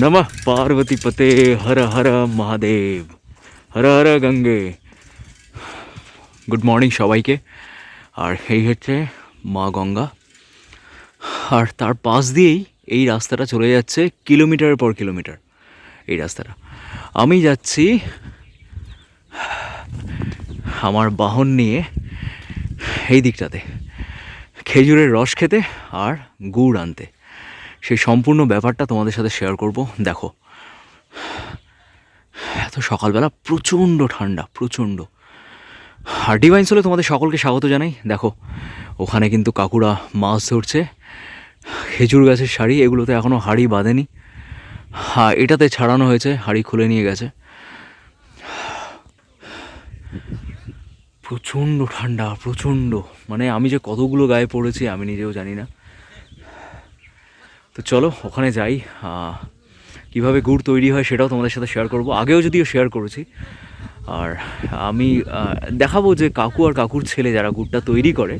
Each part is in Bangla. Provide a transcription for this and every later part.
নমঃ পার্বতী পতে হর হর মহাদেব হর হর গঙ্গে গুড মর্নিং সবাইকে। আর এই হচ্ছে মা গঙ্গা। আর তার পাশ দিয়েই এই রাস্তাটা চলে যাচ্ছে কিলোমিটারের পর কিলোমিটার এই রাস্তাটা। আমি যাচ্ছি আমার বাহন নিয়ে এই দিকটাতে। খেজুরের রস খেতে আর গুড় আনতে। সেই সম্পূর্ণ ব্যাপারটা তোমাদের সাথে শেয়ার করব। দেখো, এত সকালবেলা প্রচণ্ড ঠান্ডা, প্রচণ্ড। আর ডিভাইন্স হলে তোমাদের সকলকে স্বাগত জানাই। দেখো, ওখানে কিন্তু কাকুরা মাছ ধরছে, খেজুর গাছের শাড়ি, এগুলোতে এখনও হাড়ি বাঁধেনি। হ্যাঁ এটাতে ছাড়ানো হয়েছে, হাড়ি খুলে নিয়ে গেছে। প্রচণ্ড ঠান্ডা, প্রচণ্ড। মানে আমি যে কতগুলো গায়ে পড়েছি, আমি নিজেও জানি না। তো চলো, ওখানে যাই। কীভাবে গুড় তৈরি হয় সেটাও তোমাদের সাথে শেয়ার করব। আগেও যদিও শেয়ার করেছি। আর আমি দেখাবো যে কাকু আর কাকুর ছেলে যারা গুড়টা তৈরি করে,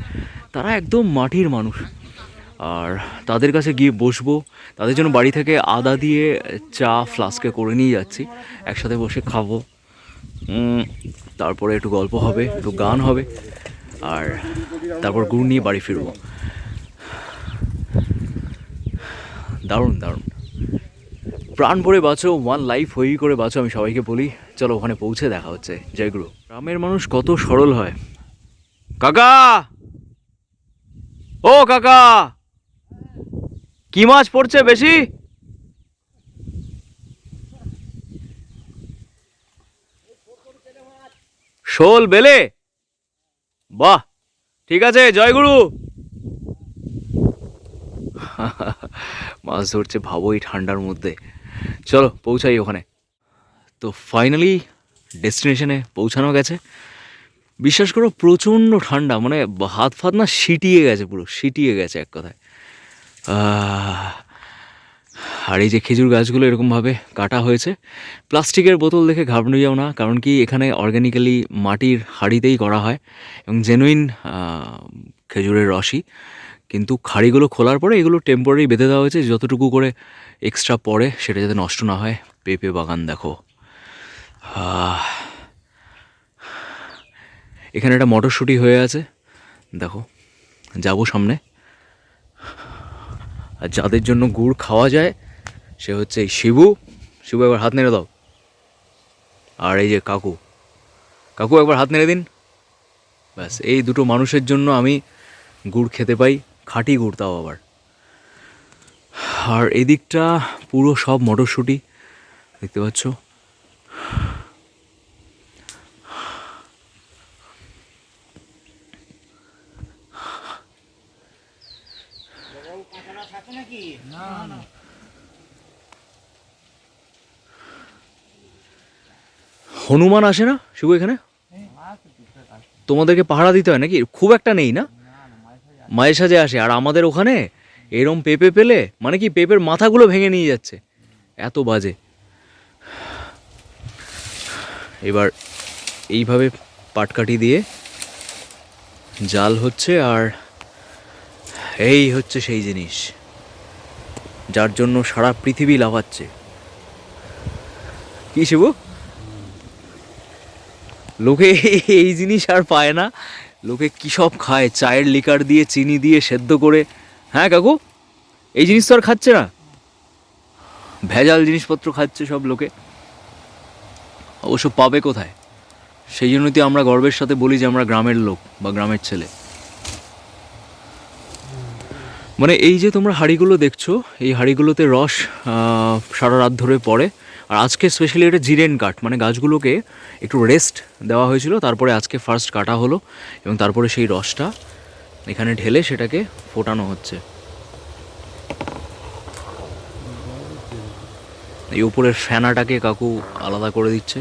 তারা একদম মাটির মানুষ। আর তাদের কাছে গিয়ে বসবো। তাদের জন্য বাড়ি থেকে আদা দিয়ে চা ফ্লাস্কে করে নিয়ে যাচ্ছি। একসাথে বসে খাব। তারপরে একটু গল্প হবে, একটু গান হবে, আর তারপর গুড় নিয়ে বাড়ি ফিরবো। দারুণ দারুণ। প্রাণ ভরে বাঁচো ওয়ান লাইফ হই করে বাঁচো আমি সবাইকে বলি। চলো ওখানে পৌঁছে দেখা হচ্ছে, জয় গুরু। গ্রামের মানুষ কত সরল হয়। কাকা! ও কাকা! কি মাছ পড়ছে বেশি? শোল বেলে। বাহ, ঠিক আছে, জয়গুরু। মাছ ধরছে ভাবো এই ঠান্ডার মধ্যে। চলো, পৌঁছাই ওখানে। তো ফাইনালি ডেস্টিনেশনে পৌঁছানো গেছে। বিশ্বাস করো, প্রচণ্ড ঠান্ডা মানে হাত ফাত না সিটিয়ে গেছে পুরো, সিটিয়ে গেছে এক কথায়। আর এই যে খেজুর গাছগুলো এরকমভাবে কাটা হয়েছে, প্লাস্টিকের বোতল দেখে ঘাবড়ে যাও না, কারণ কি এখানে অর্গ্যানিক্যালি মাটির হাঁড়িতেই করা হয় এবং জেনুইন খেজুরের রসই। কিন্তু খাড়িগুলো খোলার পরে এগুলো টেম্পোরারি বেঁধে দেওয়া হয়েছে, যতটুকু করে এক্সট্রা পড়ে সেটা যাতে নষ্ট না হয়। পেঁপে বাগান দেখো। এখানে একটা মটরশুঁটি হয়ে আছে। দেখো, যাব সামনে। আর যাদের জন্য গুড় খাওয়া যায়, সে হচ্ছে এই শিবু। শিবু একবার হাত নেড়ে দাও। আর এই যে কাকু। কাকু, একবার হাত নেড়ে দিন। ব্যাস, এই দুটো মানুষের জন্য আমি গুড় খেতে পাই, খাঁটি গুড় তাও আবার। আর এদিকটা পুরো সব মটরশুঁটি, দেখতে পাচ্ছ? হনুমান আসে না? শুভ এখানে? তোমাদেরকে পাহারা দিতে হয় নাকি? খুব একটা নেই না? মাঝে সাঝে আসে। আর আমাদের ওখানে এরম পেঁপে পেলে মানে কি পেঁপের মাথাগুলো ভেঙে নিয়ে যাচ্ছে। এত বাজে। এবার এইভাবে পাটকাঠি দিয়ে জাল হচ্ছে আর এই হচ্ছে সেই জিনিস, যার জন্য সারা পৃথিবী লাভাচ্ছে কি শিবু লোকে এই জিনিস আর পায় না। লোকে কী সব খায়? চায়ের লিকার দিয়ে, চিনি দিয়ে, সেদ্ধ করে। হ্যাঁ কাকু? এই জিনিস তো আর খাচ্ছে না। ভেজাল জিনিসপত্র খাচ্ছে সব লোকে। অবশ্য পাবে কোথায়? সেই জন্যই তো আমরা গর্বের সাথে বলি যে আমরা গ্রামের লোক বা গ্রামের ছেলে। মানে এই যে তোমরা হাঁড়িগুলো দেখছ, এই হাঁড়িগুলোতে রস সারা রাত ধরে পড়ে। আর আজকে স্পেশালি এটা জিরেন কাট মানে গাছগুলোকে একটু রেস্ট দেওয়া হয়েছিল তারপরে আজকে ফার্স্ট কাটা হলো এবং তারপরে সেই রসটা এখানে ঢেলে সেটাকে ফোটানো হচ্ছে। এই উপরের ফ্যানাটাকে কাকু আলাদা করে দিচ্ছে।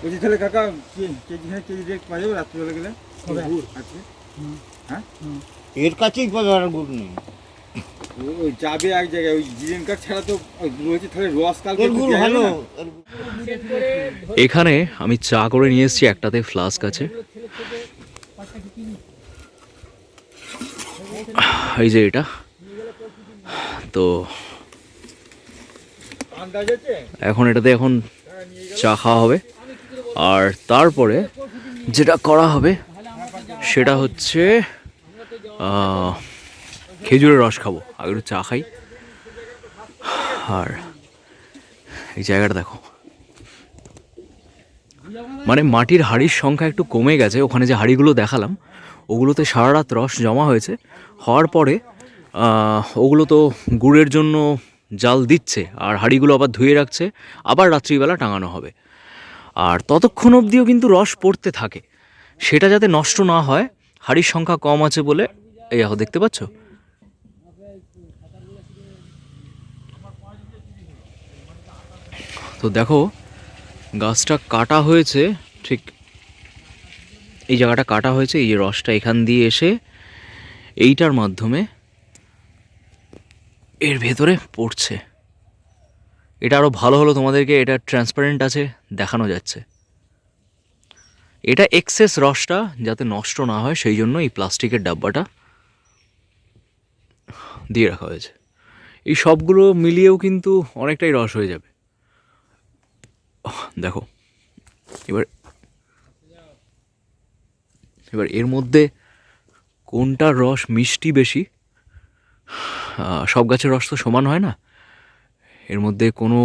বলছি তাহলে কাকা কেজি হ্যাঁ কেজি রেট পাওয়া যাবে রাত্রিবেলা গেলে? কবে? হ্যাঁ? এর কাছেই পাবে আর গুড় নেই। ওই যাবে এক জায়গায় ওই জিরেন কাঠ ছাড়া তো বলছি তাহলে রস কালকে ভালো। এখানে আমি চা করে নিয়ে এসেছি একটাতে ফ্লাস্ক আছে। এই যে এটা। তো এখন এটাতে এখন চা খাওয়া হবে। আর তারপরে যেটা করা হবে সেটা হচ্ছে আহ, খেজুরের রস খাব আগে একটু চা খাই। আর এই জায়গাটা দেখো। মানে মাটির হাড়ির সংখ্যা একটু কমে গেছে, ওখানে যে হাড়িগুলো দেখালাম, ওগুলোতে সারা রাত রস জমা হয়েছে। হওয়ার পরে ওগুলো তো গুড়ের জন্য জাল দিচ্ছে, আর হাঁড়িগুলো আবার ধুয়ে রাখছে, আবার রাত্রিবেলা টাঙানো হবে। আর ততক্ষণ অবধিও কিন্তু রস পড়তে থাকে। সেটা যাতে নষ্ট না হয়, হাঁড়ির সংখ্যা কম আছে বলে, এই দেখতে পাচ্ছ? তো দেখো, গাছটা কাটা হয়েছে, ঠিক এই জায়গাটা কাটা হয়েছে, এই রসটা এখান দিয়ে এসে এইটার মাধ্যমে এর ভেতরে পড়ছে। এটা আরও ভালো হলো তোমাদেরকে, এটা ট্রান্সপারেন্ট আছে, দেখানো যাচ্ছে। এটা এক্সেস রসটা যাতে নষ্ট না হয়, সেই জন্য এই প্লাস্টিকের ডাব্বাটা দিয়ে রাখা হয়েছে। এই সবগুলো মিলিয়েও কিন্তু অনেকটাই রস হয়ে যাবে। দেখো। এবার এবার এর মধ্যে কোনটার রস মিষ্টি বেশি? সব গাছের রস তো সমান হয় না? এর মধ্যে কোনো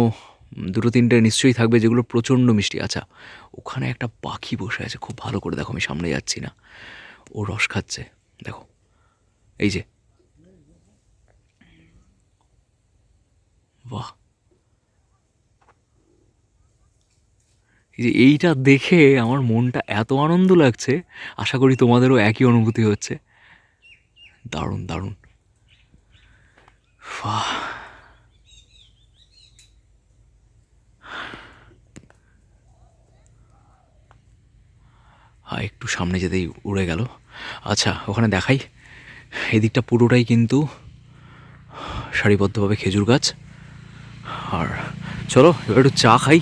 দুটো তিনটে নিশ্চয়ই থাকবে যেগুলো প্রচণ্ড মিষ্টি। আচ্ছা ওখানে একটা পাখি বসে আছে, খুব ভালো করে দেখো, আমি সামনে যাচ্ছি না। ও রস খাচ্ছে, দেখো। এই যে। বাহ যে এইটা দেখে আমার মনটা এত আনন্দ লাগছে, আশা করি তোমাদেরও একই অনুভূতি হচ্ছে। দারুণ দারুণ। হ্যাঁ একটু সামনে যেতেই উড়ে গেল। আচ্ছা ওখানে দেখাই। এদিকটা পুরোটাই কিন্তু সারিবদ্ধভাবে খেজুর গাছ। আর চলো, এবার একটু চা খাই।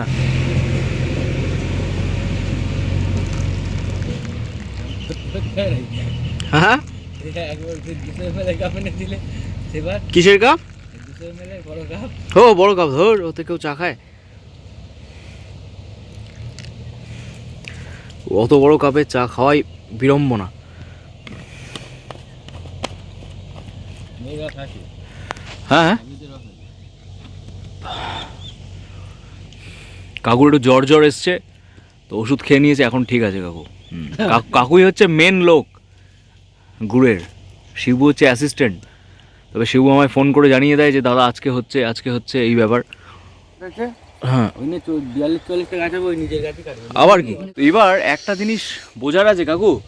হ্যাঁ। হ্যাঁ? কিসের কাপ? ও বড় কাপ ধর ওতে কেউ চা খায়। অত বড় কাপে চা খাওয়াই বিড়ম্বনা। থাকে। হ্যাঁ হ্যাঁ আমি তো রকম কাকুর একটু জ্বর জ্বর এসছে তো ওষুধ খেয়ে নিয়েছে এখন ঠিক আছে কাকু। কাকুই হচ্ছে মেন লোক গুড়ের। শিবু হচ্ছে অ্যাসিস্ট্যান্ট তবে শিবু আমায় ফোন করে জানিয়ে দেয় যে দাদা আজকে হচ্ছে আজকে হচ্ছে এই ব্যাপার। আছে? হ্যাঁ। আবার কি? এবার একটা জিনিস বোঝার আছে কাকু।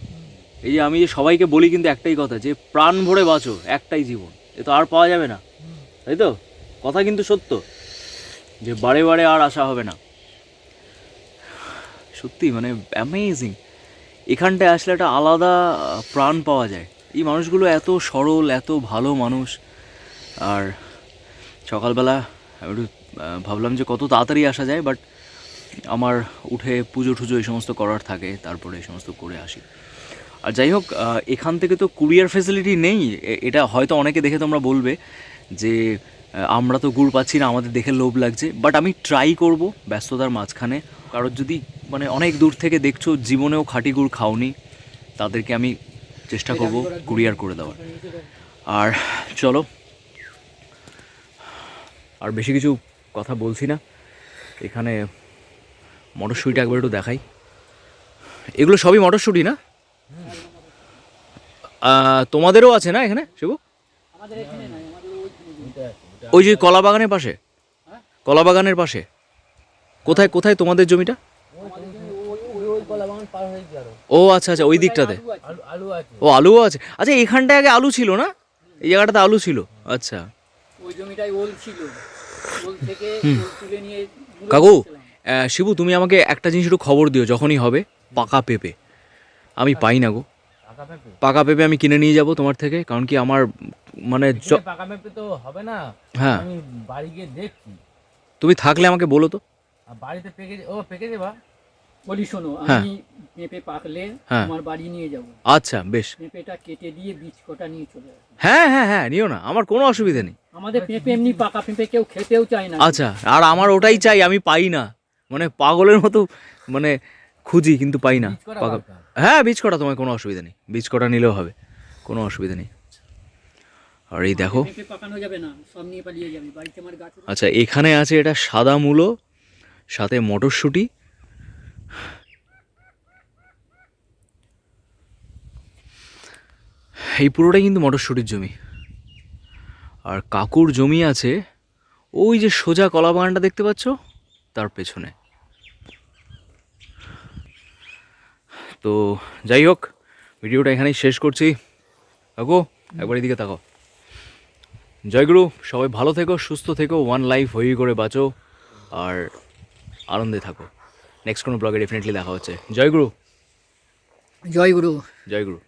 এই যে আমি যে সবাইকে বলি কিন্তু একটাই কথা যে প্রাণ ভরে বাঁচো একটাই জীবন। এ তো আর পাওয়া যাবে না। তাই তো? কথা কিন্তু সত্য। যে বারে বারে আর আসা হবে না। সত্যি মানে অ্যামেজিং এখানটায় আসলে একটা আলাদা প্রাণ পাওয়া যায়। এই মানুষগুলো এত সরল, এত ভালো মানুষ। আর সকালবেলা একটু ভাবলাম যে কত তাড়াতাড়ি আসা যায় বাট আমার উঠে পুজো টুজো এই সমস্ত করার থাকে, তারপরে এই সমস্ত করে আসি। আর যাই হোক এখান থেকে তো কুরিয়ার ফেসিলিটি নেই। এটা হয়তো অনেকে দেখে তোমরা বলবে যে আমরা তো গুড় পাচ্ছি না, আমাদের দেখে লোভ লাগছে বাট আমি ট্রাই করব ব্যস্ততার মাঝখানে। কারোর যদি মানে অনেক দূর থেকে দেখছ, জীবনেও খাঁটি গুড় খাওনি, তাদেরকে আমি চেষ্টা করব কুরিয়ার করে দেওয়ার। আর চলো, আর বেশি কিছু কথা বলছি না। এখানে মটরশুঁটিটা একবার একটু দেখাই। এগুলো সবই মটরশুঁটি না? তোমাদেরও আছে না এখানে, শিবু? ওই যে কলা বাগানের পাশে? কলা বাগানের পাশে। কোথায় কোথায় তোমাদের জমিটা? ও আচ্ছা আচ্ছা ওই দিকটাতে। আলু আলু আছে ও আলুও আছে। আচ্ছা এখানটায় আগে আলু ছিল না? এই জায়গাটাতে আলু ছিল। আচ্ছা। ওই জমিটাই ওল ছিল। ওল থেকে তুলে নিয়ে কাকু শিবু তুমি আমাকে একটা জিনিস একটু খবর দিও যখনই হবে পাকা পেঁপে। আমি পাই না গো। পাকা পেঁপে আমি কিনে নিয়ে যাব তোমার থেকে কারণ কি আমার মানে জ- এখানে পাকা পেঁপে তো হবে না। হ্যাঁ। আমি বাড়ি গিয়ে দেখছি। তুমি থাকলে আমাকে বলো তো। বাড়িতে পেকে ও পেকে দেবা বলি শোনো হ্যাঁ। আমি পেঁপে পাকলে হ্যাঁ। আমার বাড়ি নিয়ে যাব। আচ্ছা বেশ। পেঁপেটা কেটে দিয়ে বীজ কটা নিয়ে চলে আসব। হ্যাঁ হ্যাঁ হ্যাঁ নিও না আমার কোনো অসুবিধা নেই। আমাদের পেঁপে এমনি পাকা পেঁপে কেউ খেতেও চায় না। আচ্ছা আর আমার ওটাই চাই আমি পাই না। মানে পাগলের মতো মানে খুঁজি কিন্তু পাই না। পাকা? হ্যাঁ বীজ কটা তোমার কোনো অসুবিধা নেই। বীজ কটা নিলেও হবে কোনো অসুবিধা নেই। আর এই দেখো। আচ্ছা এখানে আছে এটা সাদা মূলো সাথে মটরশুঁটি। এই পুরোটাই কিন্তু মটরশুঁটির জমি। আর কাকুর জমি আছে ওই যে সোজা কলা বাগানটা দেখতে পাচ্ছ তার পেছনে। তো যাই হোক ভিডিওটা এখানেই শেষ করছি। কাকু একবার এদিকে তাকাও। জয়গুরু সবাই ভালো থেকো সুস্থ থেকো ওয়ান লাইফ হই করে বাঁচো আর আনন্দে থাকো। নেক্সট কোনো ব্লগে ডেফিনেটলি দেখা হচ্ছে। জয়গুরু। জয়গুরু। জয়গুরু।